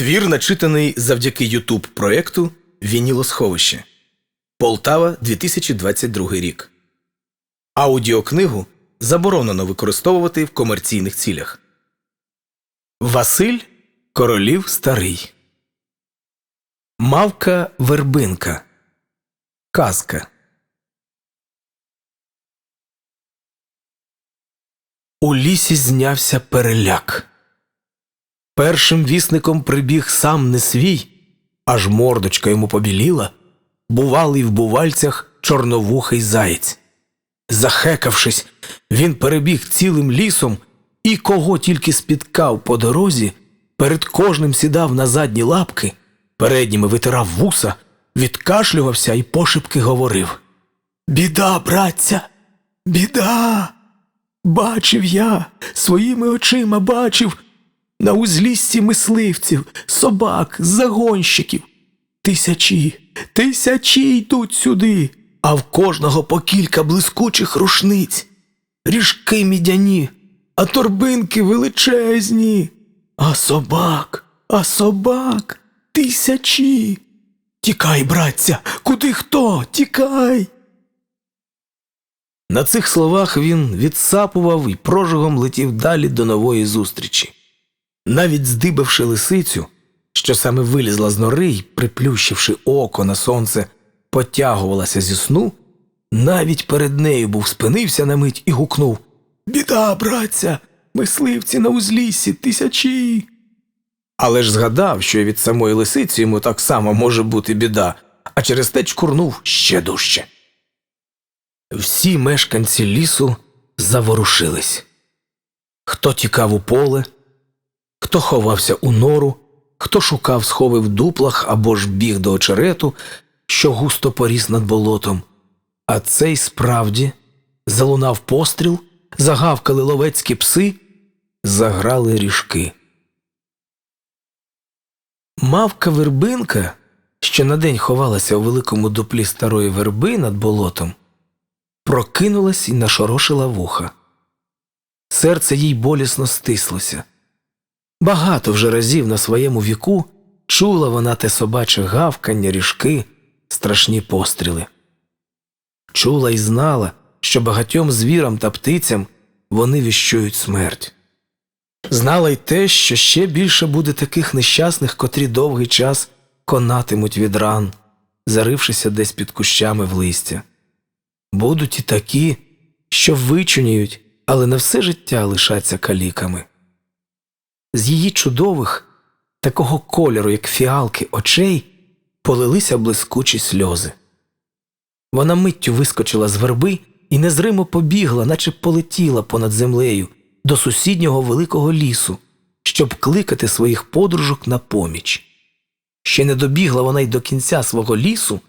Твір начитаний завдяки Ютуб проєкту Вінілосховище. Полтава 2022 рік. Аудіокнигу заборонено використовувати в комерційних цілях. Василь Королів Старий. Мавка Вербинка. Казка. У лісі знявся переляк. Першим вісником прибіг сам не свій, аж мордочка йому побіліла, бувалий в бувальцях чорновухий заєць. Захекавшись, він перебіг цілим лісом і кого тільки спіткав по дорозі, перед кожним сідав на задні лапки, передніми витирав вуса, відкашлювався і пошепки говорив Біда, братця, біда. Бачив я, своїми очима бачив на узліссі мисливців, собак, загонщиків. Тисячі, тисячі йдуть сюди, а в кожного по кілька блискучих рушниць, ріжки мідяні, а торбинки величезні, а собак, а собак тисячі. Тікай, братця, куди хто? Тікай. На цих словах він відсапував і прожигом летів далі до нової зустрічі. Навіть здибавши лисицю, що саме вилізла з нори й, приплющивши око на сонце, потягувалася зі сну, навіть перед нею був спинився на мить і гукнув Біда, братця, мисливці на узліссі тисячі. Але ж згадав, що від самої лисиці йому так само може бути біда, а через те чкурнув ще дужче. Всі мешканці лісу заворушились. Хто тікав у поле, хто ховався у нору, хто шукав схови в дуплах або ж біг до очерету, що густо поріс над болотом. А цей справді залунав постріл, загавкали ловецькі пси, заграли ріжки. Мавка вербинка, що на день ховалася у великому дуплі старої верби над болотом, прокинулась і нашорошила вуха. Серце їй болісно стислося. Багато вже разів на своєму віку чула вона те собаче гавкання, ріжки, страшні постріли. Чула і знала, що багатьом звірам та птицям вони віщують смерть. Знала й те, що ще більше буде таких нещасних, котрі довгий час конатимуть від ран, зарившися десь під кущами в листя. Будуть і такі, що вичуняють, але на все життя лишаться каліками. З її чудових, такого кольору, як фіалки, очей, полилися блискучі сльози. Вона миттю вискочила з верби і незримо побігла, наче полетіла понад землею до сусіднього великого лісу, щоб кликати своїх подружок на поміч. Ще не добігла вона й до кінця свого лісу,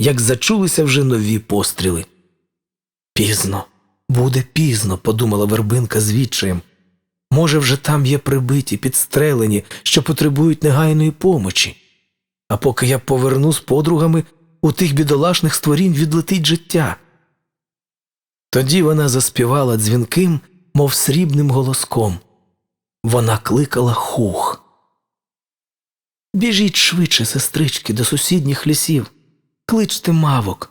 як зачулися вже нові постріли. Пізно, буде пізно, подумала вербинка з відчаєм. Може, вже там є прибиті, підстрелені, що потребують негайної помочі. А поки я поверну з подругами, у тих бідолашних створінь відлетить життя. Тоді вона заспівала дзвінким, мов срібним голоском. Вона кликала хух. Біжіть швидше, сестрички, до сусідніх лісів. Кличте мавок,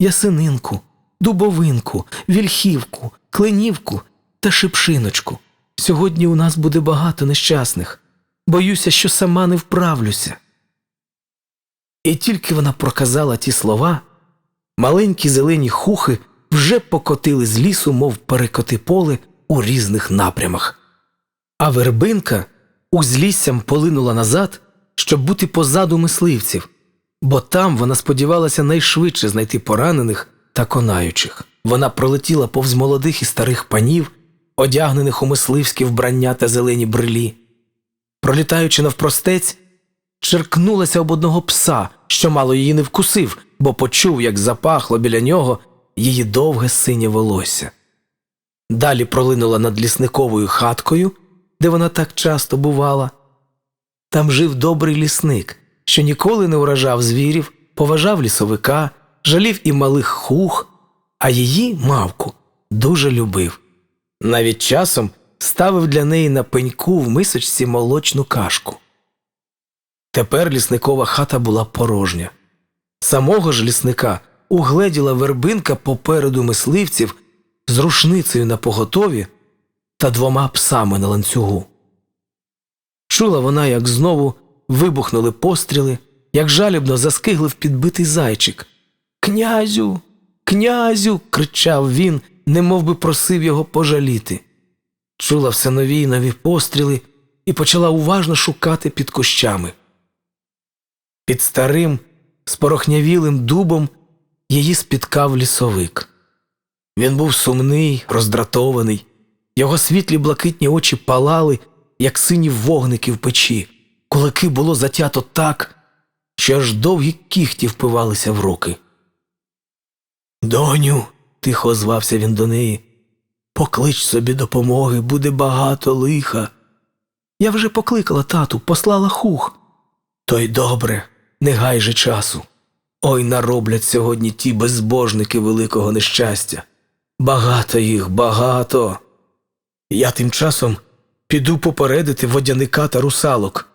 ясининку, дубовинку, вільхівку, кленівку та шипшиночку. Сьогодні у нас буде багато нещасних. Боюся, що сама не вправлюся. І тільки вона проказала ті слова, маленькі зелені хухи вже покотили з лісу, мов перекоти поле у різних напрямах. А вербинка узліссям полинула назад, щоб бути позаду мисливців, бо там вона сподівалася найшвидше знайти поранених та конаючих. Вона пролетіла повз молодих і старих панів, одягнених у мисливські вбрання та зелені брилі. Пролітаючи навпростець, черкнулася об одного пса, що мало її не вкусив, бо почув, як запахло біля нього її довге синє волосся. Далі пролинула над лісниковою хаткою, де вона так часто бувала. Там жив добрий лісник, що ніколи не уражав звірів, поважав лісовика, жалів і малих хух, а її, мавку, дуже любив. Навіть часом ставив для неї на пеньку в мисочці молочну кашку. Тепер лісникова хата була порожня. Самого ж лісника угледіла вербинка попереду мисливців з рушницею на поготові та двома псами на ланцюгу. Чула вона, як знову вибухнули постріли, як жалібно заскиглив підбитий зайчик. Князю, князю. кричав він, немов би просив його пожаліти. Чула все нові й нові постріли і почала уважно шукати під кущами. Під старим, спорохнявілим дубом її спіткав лісовик. Він був сумний, роздратований, його світлі блакитні очі палали, як сині вогники в печі, кулаки було затято так, що аж довгі кіхті впивалися в руки. Доню, тихо звався він до неї, поклич собі допомоги, буде багато лиха. Я вже покликала тату, послала хух. То й добре, не гай же часу. Ой нароблять сьогодні ті безбожники великого нещастя. Багато їх, багато. Я тим часом піду попередити водяника та русалок.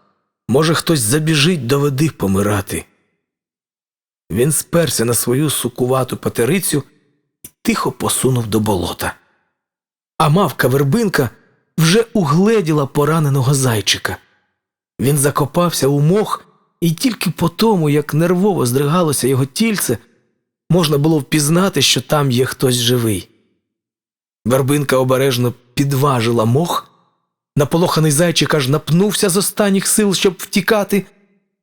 Може, хтось забіжить до води помирати. Він сперся на свою сукувату патерицю тихо посунув до болота. А мавка вербинка вже угледіла пораненого зайчика. Він закопався у мох, і тільки по тому, як нервово здригалося його тільце, можна було впізнати, що там є хтось живий. Вербинка обережно підважила мох, наполоханий зайчик аж напнувся з останніх сил, щоб втікати,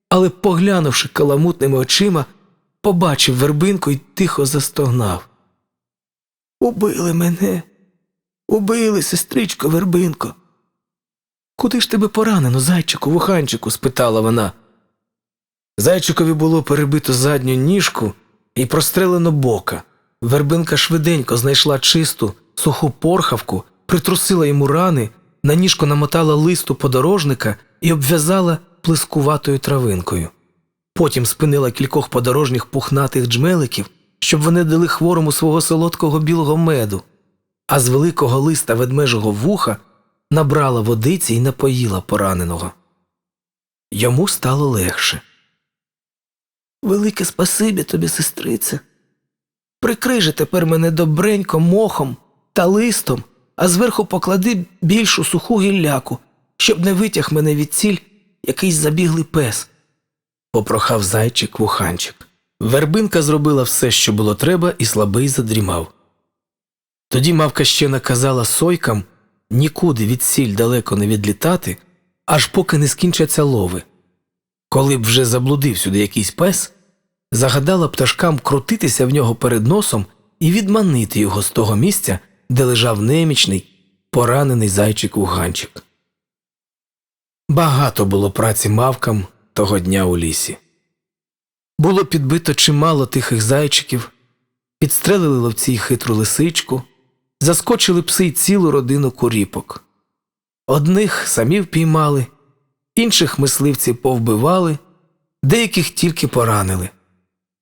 але, поглянувши каламутними очима, побачив вербинку і тихо застогнав. Убили мене, убили, сестричко вербинко. Куди ж тебе поранено, зайчику, вуханчику? спитала вона. Зайчикові було перебито задню ніжку і прострелено бока. Вербинка швиденько знайшла чисту, суху порхавку, притрусила йому рани, на ніжку намотала листу подорожника і обв'язала плискуватою травинкою. Потім спинила кількох подорожніх пухнатих джмеликів, щоб вони дали хворому свого солодкого білого меду, а з великого листа ведмежого вуха набрала водиці і напоїла пораненого. Йому стало легше. Велике спасибі тобі, сестрице. Прикрий же тепер мене добренько мохом та листом, а зверху поклади більшу суху гілляку, щоб не витяг мене від ціль якийсь забіглий пес, попрохав зайчик вуханчик. Вербинка зробила все, що було треба, і слабий задрімав. Тоді мавка ще наказала сойкам нікуди від сіль далеко не відлітати, аж поки не скінчаться лови. Коли б вже заблудив сюди якийсь пес, загадала пташкам крутитися в нього перед носом і відманити його з того місця, де лежав немічний, поранений зайчик уганчик. Багато було праці мавкам того дня у лісі. Було підбито чимало тихих зайчиків, підстрелили ловці й хитру лисичку, заскочили пси й цілу родину куріпок. Одних самі впіймали, інших мисливці повбивали, деяких тільки поранили.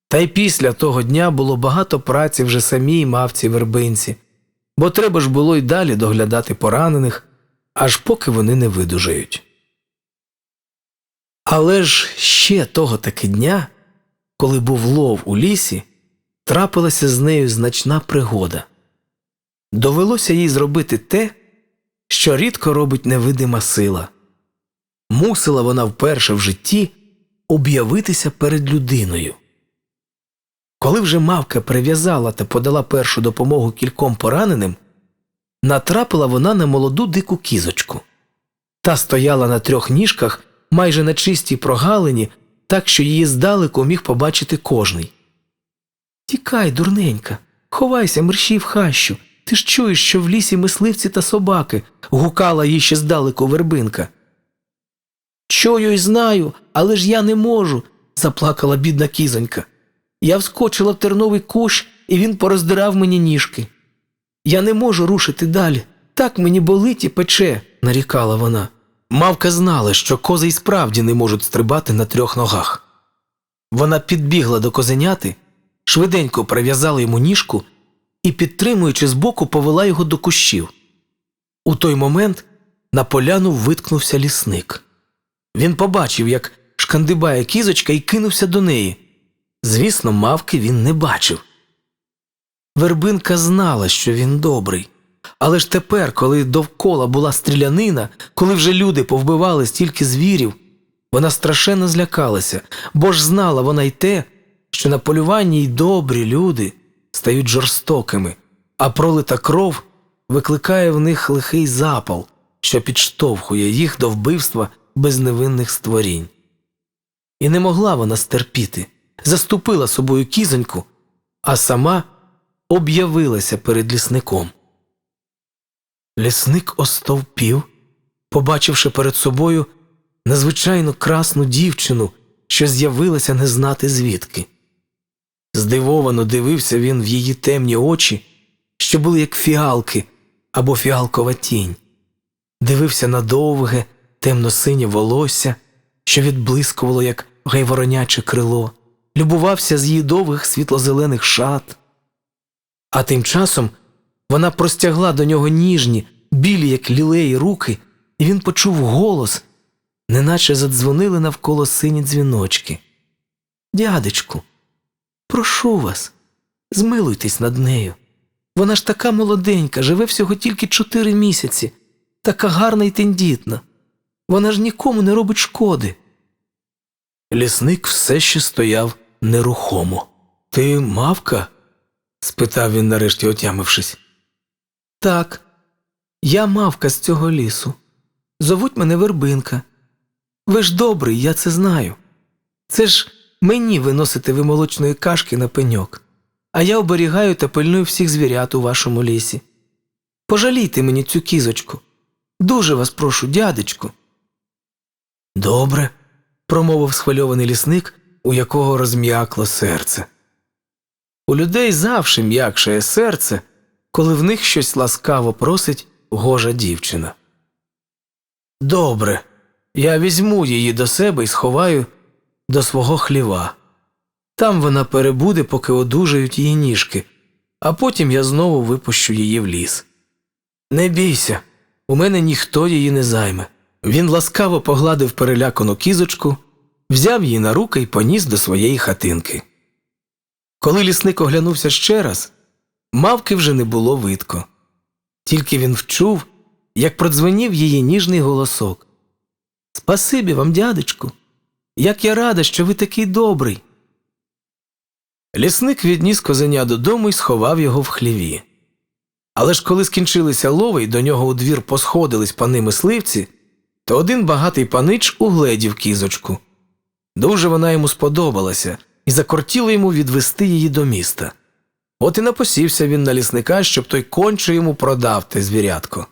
Та й після того дня було багато праці вже самій мавці вербинці, бо треба ж було й далі доглядати поранених, аж поки вони не видужають. Але ж ще того таки дня, коли був лов у лісі, трапилася з нею значна пригода. Довелося їй зробити те, що рідко робить невидима сила. Мусила вона вперше в житті об'явитися перед людиною. Коли вже мавка прив'язала та подала першу допомогу кільком пораненим, натрапила вона на молоду дику кізочку. Та стояла на трьох ніжках майже на чистій прогалині, так що її здалеку міг побачити кожний. Тікай, дурненька, ховайся, мерщій в хащу. Ти ж чуєш, що в лісі мисливці та собаки, гукала їй ще здалеку вербинка. Чую й знаю, але ж я не можу, заплакала бідна кізонька. Я вскочила в терновий кущ, і він пороздирав мені ніжки. Я не можу рушити далі. Так мені болить і пече, нарікала вона. Мавка знала, що кози й справді не можуть стрибати на трьох ногах. Вона підбігла до козеняти, швиденько прив'язала йому ніжку і, підтримуючи збоку, повела його до кущів. У той момент на поляну виткнувся лісник. Він побачив, як шкандибає кізочка і кинувся до неї. Звісно, мавки він не бачив. Вербинка знала, що він добрий. Але ж тепер, коли довкола була стрілянина, коли вже люди повбивали стільки звірів, вона страшенно злякалася, бо ж знала вона й те, що на полюванні й добрі люди стають жорстокими, а пролита кров викликає в них лихий запал, що підштовхує їх до вбивства безневинних створінь. І не могла вона стерпіти, заступила собою кізоньку, а сама об'явилася перед лісником. Лісник остовпів, побачивши перед собою незвичайно красну дівчину, що з'явилася не знати звідки. Здивовано дивився він в її темні очі, що були як фіалки або фіалкова тінь, дивився на довге, темно-синє волосся, що відблискувало, як гайвороняче крило, любувався з її довгих світло-зелених шат. А тим часом вона простягла до нього ніжні, білі, як лілеї, руки, і він почув голос, неначе задзвонили навколо сині дзвіночки. Дядечку, прошу вас, змилуйтесь над нею. Вона ж така молоденька, живе всього тільки чотири місяці, така гарна і тендітна. Вона ж нікому не робить шкоди. Лісник все ще стояв нерухомо. Ти мавка? спитав він, нарешті отямившись. Так, я мавка з цього лісу. Зовуть мене Вербинка. Ви ж добрий, я це знаю. Це ж мені виносите ви молочної кашки на пеньок, а я оберігаю та пильную всіх звірят у вашому лісі. Пожалійте мені цю кізочку. Дуже вас прошу, дядечку. Добре, промовив схвильований лісник, у якого розм'якло серце. У людей завжди м'якшає серце, коли в них щось ласкаво просить гожа дівчина. Добре, я візьму її до себе і сховаю до свого хліва. Там вона перебуде, поки одужають її ніжки, а потім я знову випущу її в ліс. Не бійся, у мене ніхто її не займе. Він ласкаво погладив перелякану кізочку, взяв її на руки і поніс до своєї хатинки. Коли лісник оглянувся ще раз, мавки вже не було видко. Тільки він вчув, як продзвенів її ніжний голосок. Спасибі вам, дядечку, як я рада, що ви такий добрий. Лісник відніс козеня додому і сховав його в хліві. Але ж коли скінчилися лови і до нього у двір посходились пани мисливці, то один багатий панич угледів кізочку. Дуже вона йому сподобалася і закортіло йому відвести її до міста. От і напосівся він на лісника, щоб той конче йому продав те звірятко.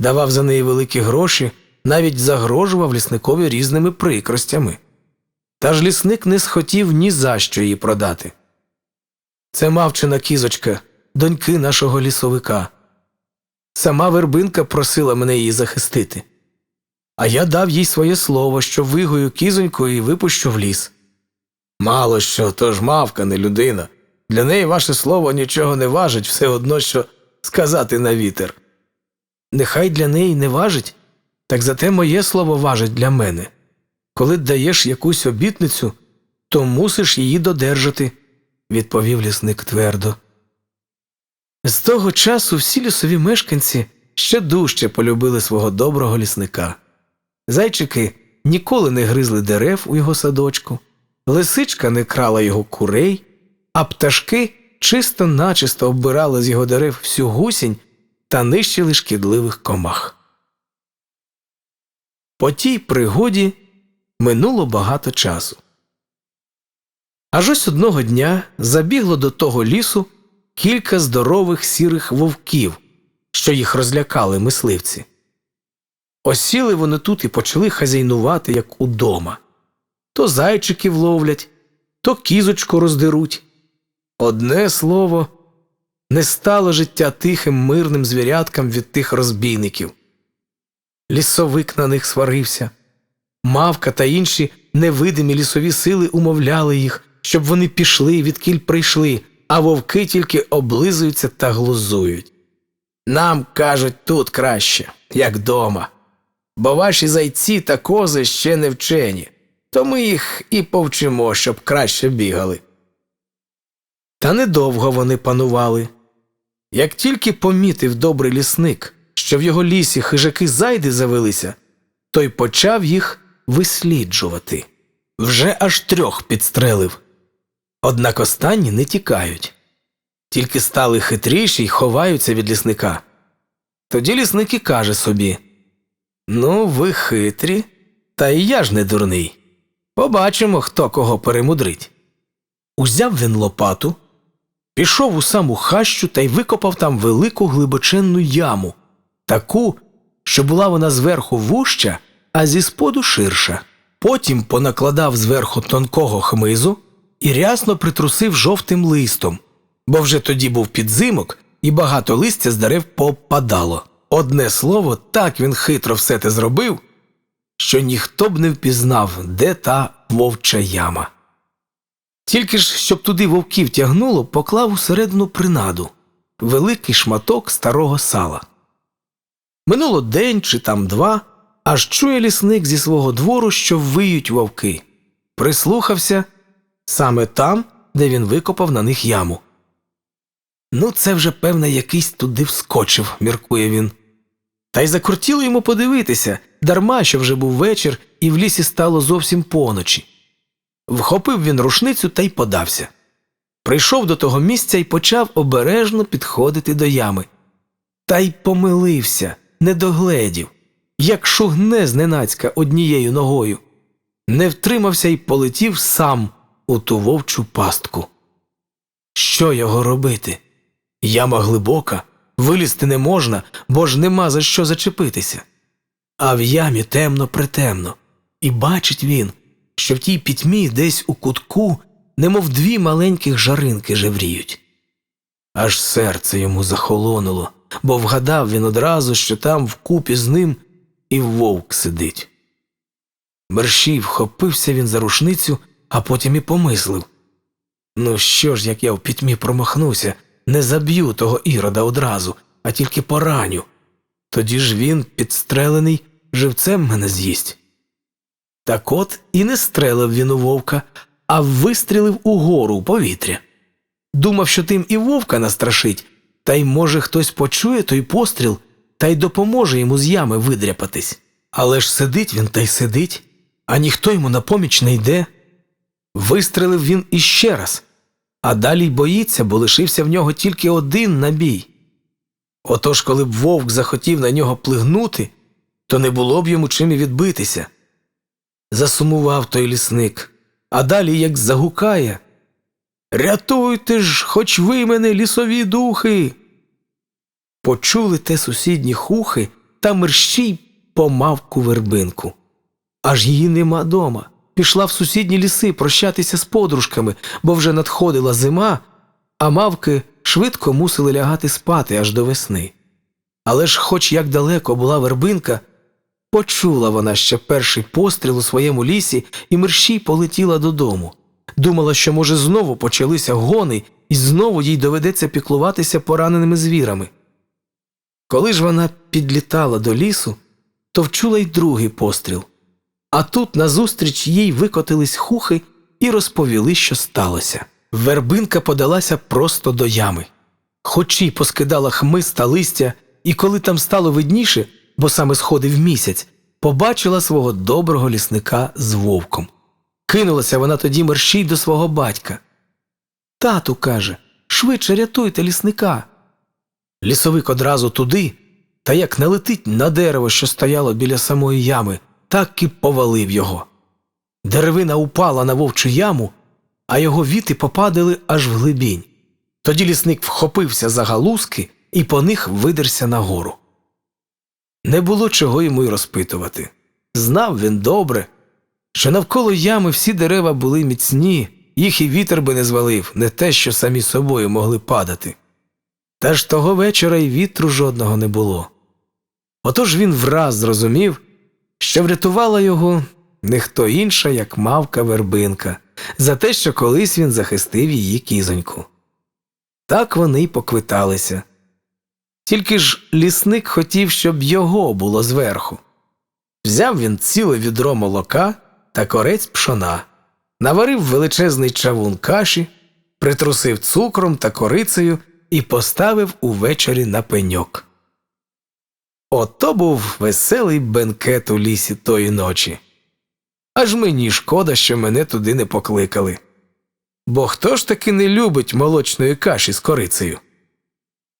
Давав за неї великі гроші, навіть загрожував лісникові різними прикростями. Та ж лісник не схотів ні за що її продати. Це мавчина кізочка, доньки нашого лісовика. Сама вербинка просила мене її захистити. А я дав їй своє слово, що вигою кізоньку і випущу в ліс. Мало що, то ж мавка, не людина. Для неї ваше слово нічого не важить, все одно що сказати на вітер. Нехай для неї не важить, так зате моє слово важить для мене. Коли даєш якусь обітницю, то мусиш її додержати, відповів лісник твердо. З того часу всі лісові мешканці ще дужче полюбили свого доброго лісника. Зайчики ніколи не гризли дерев у його садочку, лисичка не крала його курей, а пташки чисто начисто оббирали з його дерев всю гусінь та нищили шкідливих комах. По тій пригоді минуло багато часу. Аж ось одного дня забігло до того лісу кілька здорових сірих вовків, що їх розлякали мисливці. Осіли вони тут і почали хазяйнувати, як удома. То зайчиків ловлять, то кізочку роздеруть. Одне слово, не стало життя тихим мирним звіряткам від тих розбійників. Лісовик на них сварився. Мавка та інші невидимі лісові сили умовляли їх, щоб вони пішли, відкіль прийшли, а вовки тільки облизуються та глузують. Нам кажуть тут краще, як дома, бо ваші зайці та кози ще не вчені. то ми їх і повчимо, щоб краще бігали. Та недовго вони панували. Як тільки помітив добрий лісник, що в його лісі хижаки зайди завелися, той почав їх висліджувати. Вже аж трьох підстрелив. Однак останні не тікають, тільки стали хитріші й ховаються від лісника. Тоді лісник і каже собі Ну, ви хитрі, та і я ж не дурний. Побачимо, хто кого перемудрить. Узяв він лопату, пішов у саму хащу та й викопав там велику глибоченну яму, таку, що була вона зверху вуща, а зі споду ширша. Потім понакладав зверху тонкого хмизу і рясно притрусив жовтим листом, бо вже тоді був підзимок, і багато листя з дерев попадало. Одне слово, так він хитро все те зробив, що ніхто б не впізнав, де та вовча яма. Тільки ж, щоб туди вовків тягнуло, поклав усередину принаду великий шматок старого сала. Минуло день чи там два, аж чує лісник зі свого двору, що виють вовки. Прислухався саме там, де він викопав на них яму. Ну, це вже, певне, якийсь туди вскочив, міркує він. Та й закрутіло йому подивитися, дарма що вже був вечір, і в лісі стало зовсім поночі. Вхопив він рушницю та й подався. Прийшов до того місця і почав обережно підходити до ями. Та й помилився, не догледів, як шугне зненацька однією ногою. Не втримався і полетів сам у ту вовчу пастку. Що його робити? Яма глибока, вилізти не можна, бо ж нема за що зачепитися. А в ямі темно притемно, і бачить він, що в тій пітьмі десь у кутку, немов дві маленьких жаринки жевріють. Аж серце йому захолонуло, бо вгадав він одразу, що там вкупі з ним і вовк сидить. Мерщій вхопився він за рушницю, а потім і помислив Ну що ж, як я в пітьмі промахнуся, не заб'ю того ірода одразу, а тільки пораню. Тоді ж він, підстрелений, живцем мене з'їсть. Так от і не стрелив він у вовка, а вистрілив угору у повітря. Думав, що тим і вовка настрашить, та й, може, хтось почує той постріл та й допоможе йому з ями видряпатись. Але ж сидить він та й сидить, а ніхто йому на поміч не йде. Вистрелив він іще раз, а далі й боїться, бо лишився в нього тільки один набій. Отож, коли б вовк захотів на нього плигнути, то не було б йому чим і відбитися. Засумував той лісник, а далі як загукає Рятуйте ж, хоч ви мене, лісові духи. Почули те сусідні хухи та мерщій помавку вербинку. Аж її нема дома. Пішла в сусідні ліси прощатися з подружками, бо вже надходила зима, а мавки швидко мусили лягати спати аж до весни. Але ж, хоч як далеко була вербинка, почула вона ще перший постріл у своєму лісі і мерщій полетіла додому. Думала, що, може, знову почалися гони, і знову їй доведеться піклуватися пораненими звірами. Коли ж вона підлітала до лісу, то вчула й другий постріл. А тут назустріч їй викотились хухи і розповіли, що сталося. Вербинка подалася просто до ями. Хоч і поскидала хмиз та листя, і коли там стало видніше, бо саме сходив місяць, побачила свого доброго лісника з вовком. Кинулася вона тоді мерщій до свого батька. Тату каже, швидше рятуйте лісника. Лісовик одразу туди, та як налетить на дерево, що стояло біля самої ями, так і повалив його. Деревина упала на вовчу яму, а його віти попадали аж в глибінь. Тоді лісник вхопився за галузки і по них видерся нагору. Не було чого йому й розпитувати. Знав він добре, що навколо ями всі дерева були міцні, їх і вітер би не звалив, не те, що самі собою могли падати. Та ж того вечора й вітру жодного не було. Отож він враз зрозумів, що врятувала його не хто інша, як мавка вербинка, за те, що колись він захистив її кізоньку. Так вони й поквиталися. Тільки ж лісник хотів, щоб його було зверху. Взяв він ціле відро молока та корець пшона, наварив величезний чавун каші, притрусив цукром та корицею і поставив увечері на пеньок. Ото був веселий бенкет у лісі тої ночі. Аж мені шкода, що мене туди не покликали. Бо хто ж таки не любить молочної каші з корицею?